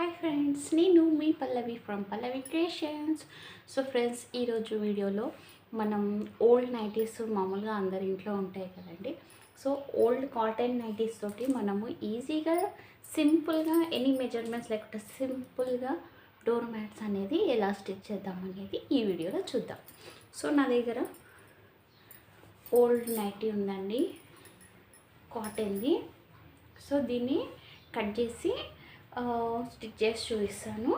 Hi friends నేను మీ Pallavi from Pallavi creations so friends ఈరోజు వీడియోలో మనం ఓల్డ్ నైటీస్ మామూలుగా అందరి ఇంట్లో ఉంటాయి కదండి. సో ఓల్డ్ కాటన్ నైటీస్ తోటి మనము ఈజీగా సింపుల్గా ఎనీ మెజర్మెంట్స్ లేకుంటే సింపుల్గా డోర్ మ్యాట్స్ అనేది ఎలా స్టిచ్ చేద్దాం అనేది ఈ వీడియోలో చూద్దాం. సో నా దగ్గర ఓల్డ్ నైటీ ఉందండి కాటన్ది సో దీన్ని కట్ చేసి స్టిచ్ చేసి చూపిస్తాను.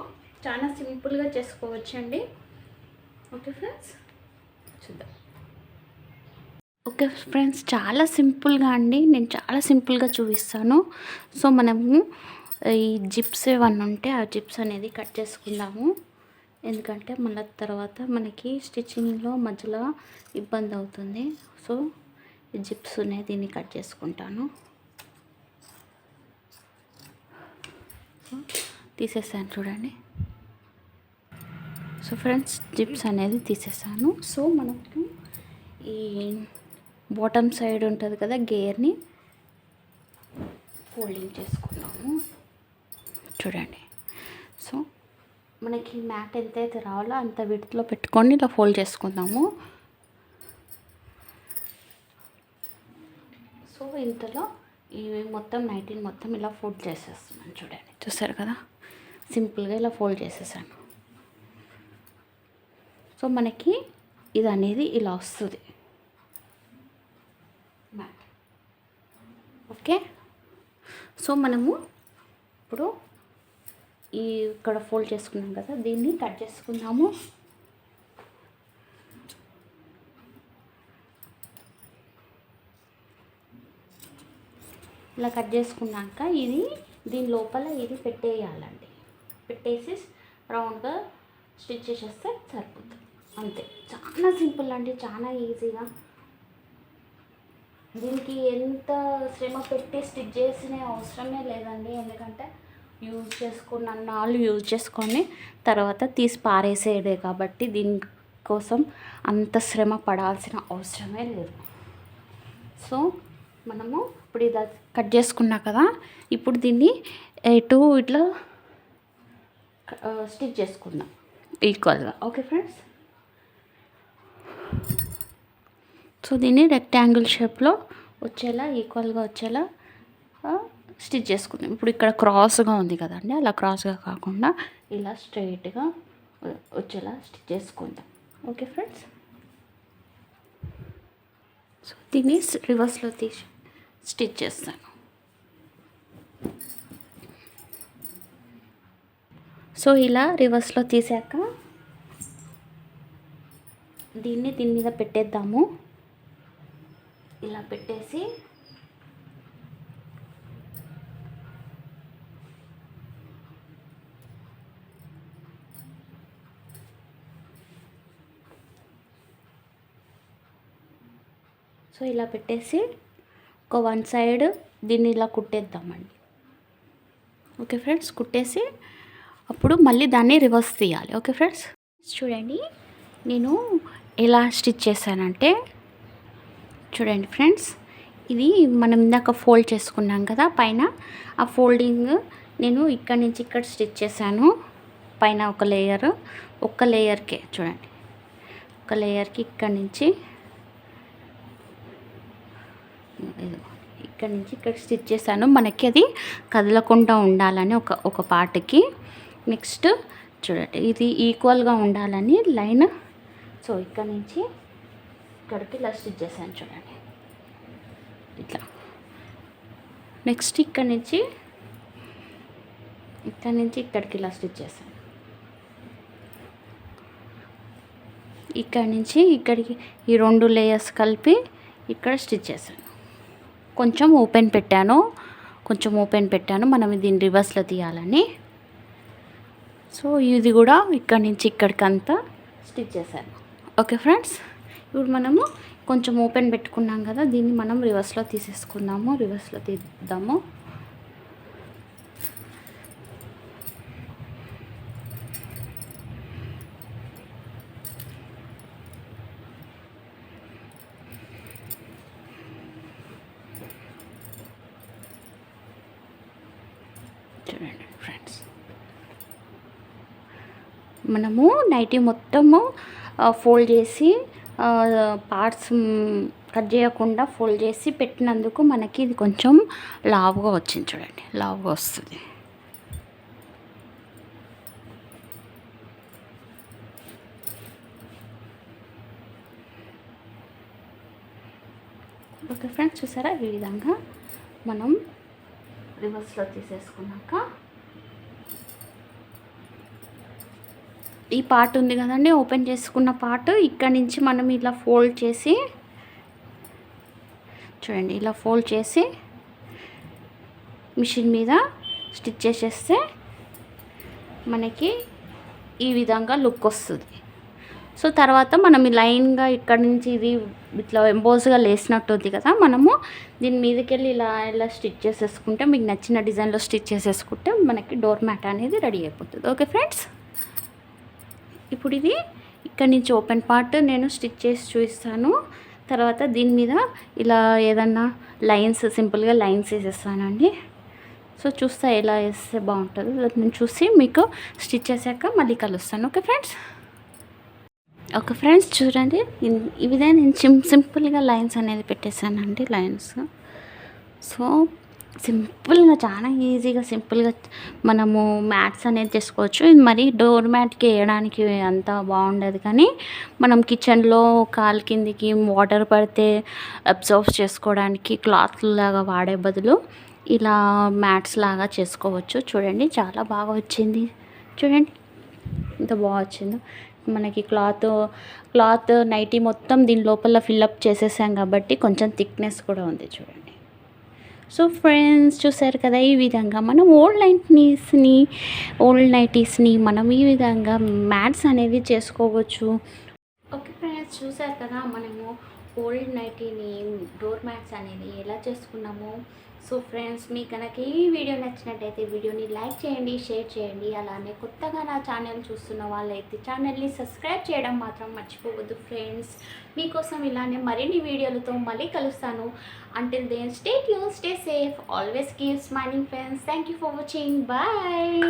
చాలా సింపుల్గా చేసుకోవచ్చండి. Okay friends? చూద్దాం. ఓకే ఫ్రెండ్స్ చాలా సింపుల్గా అండి. నేను చాలా సింపుల్గా చూపిస్తాను. సో మనము ఈ జిప్స్ ఏమన్నా ఉంటే ఆ జిప్స్ అనేది కట్ చేసుకుందాము. ఎందుకంటే మళ్ళీ తర్వాత మనకి స్టిచ్చింగ్లో మధ్యలో ఇబ్బంది అవుతుంది. సో ఈ జిప్స్ అనేది దీన్ని కట్ చేసుకుంటాను సో తీసేసాను చూడండి. సో ఫ్రెండ్స్ జిప్స్ అనేది తీసేసాను సో మనకు ఈ బాటమ్ సైడ్ ఉంటుంది కదా గేర్ని ఫోల్డింగ్ చేసుకున్నాము చూడండి. సో మనకి మ్యాట్ ఎంతైతే రావాలో అంత విడుతులో పెట్టుకొని ఇలా ఫోల్డ్ చేసుకుందాము. సో ఇంతలో ఇవి మొత్తం నైటీన్ మొత్తం ఇలా ఫోల్డ్ చేసేస్తున్నాను చూడండి. చూసారు కదా? సింపుల్గా ఇలా ఫోల్డ్ చేసేసాను. సో మనకి ఇది అనేది ఇలా వస్తుంది. ఓకే సో మనము ఇప్పుడు ఈ ఇక్కడ ఫోల్డ్ చేసుకున్నాం కదా దీన్ని కట్ చేసుకుందాము. ఇలా కట్ చేసుకున్నాక ఇది దీని లోపల ఇది పెట్టేయాలండి. పెట్టేసి రౌండ్గా స్టిచ్ చేసేస్తే సరిపోతుంది. అంతే. చాలా సింపుల్ అండి. చాలా ఈజీగా. దీనికి ఎంత శ్రమ పెట్టి స్టిచ్ చేసిన అవసరమే లేదండి. ఎందుకంటే యూజ్ చేసుకున్న నాళ్ళు యూజ్ చేసుకొని తర్వాత తీసి పారేసేదే కాబట్టి దీనికోసం అంత శ్రమ పడాల్సిన అవసరమే లేదు. సో మనము ఇప్పుడు ఇది కట్ చేసుకున్నా కదా ఇప్పుడు దీన్ని ఎటు ఇట్లా స్టిచ్ చేసుకుందాం. ఈక్వల్గా ఓకే ఫ్రెండ్స్ సో దీన్ని రెక్టాంగిల్ షేప్లో వచ్చేలా ఈక్వల్గా వచ్చేలా స్టిచ్ చేసుకుందాం. ఇప్పుడు ఇక్కడ క్రాస్గా ఉంది కదండి అలా క్రాస్గా కాకుండా ఇలా స్ట్రైట్గా వచ్చేలా స్టిచ్ చేసుకుందాం. ఓకే ఫ్రెండ్స్ సో దీన్ని రివర్స్లో తీసి స్టిచ్ చేస్తాను. సో ఇలా రివర్స్లో తీసాక దీన్ని దీని మీద పెట్టేద్దాము. ఇలా పెట్టేసి సో ఇలా పెట్టేసి ఒక వన్ సైడ్ దీన్ని ఇలా కుట్టేద్దామండి. ఓకే ఫ్రెండ్స్ కుట్టేసి అప్పుడు మళ్ళీ దాన్ని రివర్స్ తీయాలి. ఓకే ఫ్రెండ్స్ చూడండి. నేను ఎలా స్టిచ్ చేశానంటే చూడండి ఫ్రెండ్స్ ఇది మనం ఇందాక ఫోల్డ్ చేసుకున్నాం కదా పైన. ఆ ఫోల్డింగ్ నేను ఇక్కడ నుంచి ఇక్కడ స్టిచ్ చేశాను. పైన ఒక లేయర్ ఒక్క లేయర్కే చూడండి. ఒక లేయర్కి ఇక్కడ నుంచి ఇక్కడ నుంచి ఇక్కడ స్టిచ్ చేశాను. మనకి అది కదలకుండా ఉండాలని ఒక ఒక పార్ట్కి నెక్స్ట్ చూడండి ఇది ఈక్వల్గా ఉండాలని లైన్. సో ఇక్కడ నుంచి ఇక్కడికి ఇలా స్టిచ్ చేశాను చూడండి. ఇట్లా. నెక్స్ట్ ఇక్కడ నుంచి ఇక్కడ నుంచి ఇక్కడికి ఇలా స్టిచ్ చేశాను. ఇక్కడ నుంచి ఇక్కడికి ఈ రెండు లేయర్స్ కలిపి ఇక్కడ స్టిచ్ చేశాను. కొంచెం ఓపెన్ పెట్టాను. కొంచెం ఓపెన్ పెట్టాను. మనం దీన్ని రివర్స్లో తీయాలని. సో ఇది కూడా ఇక్కడ నుంచి ఇక్కడికి అంతా స్టిచ్ చేశాను ఓకే ఫ్రెండ్స్ ఇప్పుడు మనము కొంచెం ఓపెన్ పెట్టుకున్నాం కదా దీన్ని మనం రివర్స్లో తీసేసుకుందాము రివర్స్లో తీద్దాము. చూడండి ఫ్రెండ్స్. మనము నైటీ మొత్తము ఫోల్డ్ చేసి పార్ట్స్ కట్ చేయకుండా ఫోల్డ్ చేసి పెట్టినందుకు మనకి ఇది కొంచెం లావుగా వచ్చింది చూడండి లావుగా వస్తుంది. ఓకే ఫ్రెండ్స్ చూసారా? ఈ విధంగా మనం రివర్స్లో తీసేసుకున్నాక ఈ పార్ట్ ఉంది కదండి ఓపెన్ చేసుకున్న పార్ట్ ఇక్కడ నుంచి మనం ఇలా ఫోల్డ్ చేసి చూడండి ఇలా ఫోల్డ్ చేసి మిషన్ మీద స్టిచ్ చేసేస్తే మనకి ఈ విధంగా లుక్ వస్తుంది. సో తర్వాత మనం లైన్గా ఇక్కడ నుంచి ఇది ఇట్లా ఎంబోస్గా లేసినట్టు ఉంది కదా మనము దీని మీదకి వెళ్ళి ఇలా ఇలా స్టిచ్ చేసేసుకుంటే మీకు నచ్చిన డిజైన్లో స్టిచ్ చేసేసుకుంటే మనకి డోర్ మ్యాట్ అనేది రెడీ అయిపోతుంది. Okay friends? ఇప్పుడు ఇది ఇక్కడ నుంచి ఓపెన్ పార్ట్ నేను స్టిచ్ చేసి చూపిస్తాను. తర్వాత దీని మీద ఇలా ఏదన్నా లైన్స్ సింపుల్గా లైన్స్ వేసేస్తానండి. సో చూస్తా ఎలా వేస్తే బాగుంటుందో. నేను చూసి మీకు స్టిచ్ చేశాక మళ్ళీ కలుస్తాను. ఓకే ఫ్రెండ్స్ ఓకే ఫ్రెండ్స్ చూడండి. ఈ విధంగా నేను సిం సింపుల్గా లైన్స్ అనేది పెట్టేశానండి లైన్స్ సో సింపుల్గా చాలా ఈజీగా సింపుల్గా మనము మ్యాట్స్ అనేది చేసుకోవచ్చు. ఇది మరి డోర్ మ్యాట్కి వేయడానికి అంత బాగుండదు కానీ మనం కిచెన్లో కాలు కిందికి వాటర్ పడితే అబ్జర్వ్ చేసుకోవడానికి క్లాత్ లాగా వాడే బదులు ఇలా మ్యాట్స్ లాగా చేసుకోవచ్చు. చూడండి చాలా బాగా వచ్చింది. చూడండి ఎంత బాగా వచ్చిందో. మనకి క్లాత్ క్లాత్ నైటీ మొత్తం దీని లోపల ఫిల్అప్ చేసేసాం కాబట్టి కొంచెం థిక్నెస్ కూడా ఉంది చూడండి. సో ఫ్రెండ్స్ చూసారు కదా ఈ విధంగా మనం ఓల్డ్ నైట్నీస్ని ఓల్డ్ నైటీస్ని మనం ఈ విధంగా మ్యాట్స్ అనేది చేసుకోవచ్చు. ఓకే ఫ్రెండ్స్ చూసారు కదా మనము ఓల్డ్ నైటీని డోర్ మ్యాట్స్ అనేది ఎలా చేసుకున్నాము? సో ఫ్రెండ్స్ మీకు కనుక ఈ వీడియో నచ్చినట్టయితే వీడియోని లైక్ చేయండి షేర్ చేయండి. అలానే కొత్తగా నా ఛానల్ చూస్తున్న వాళ్ళైతే ఛానల్ని సబ్స్క్రైబ్ చేయడం మాత్రం మర్చిపోవద్దు ఫ్రెండ్స్. మీకోసం ఇలానే మరిన్ని వీడియోలతో మళ్ళీ కలుస్తాను. Until then stay tune stay safe always keep smiling friends thank you for watching bye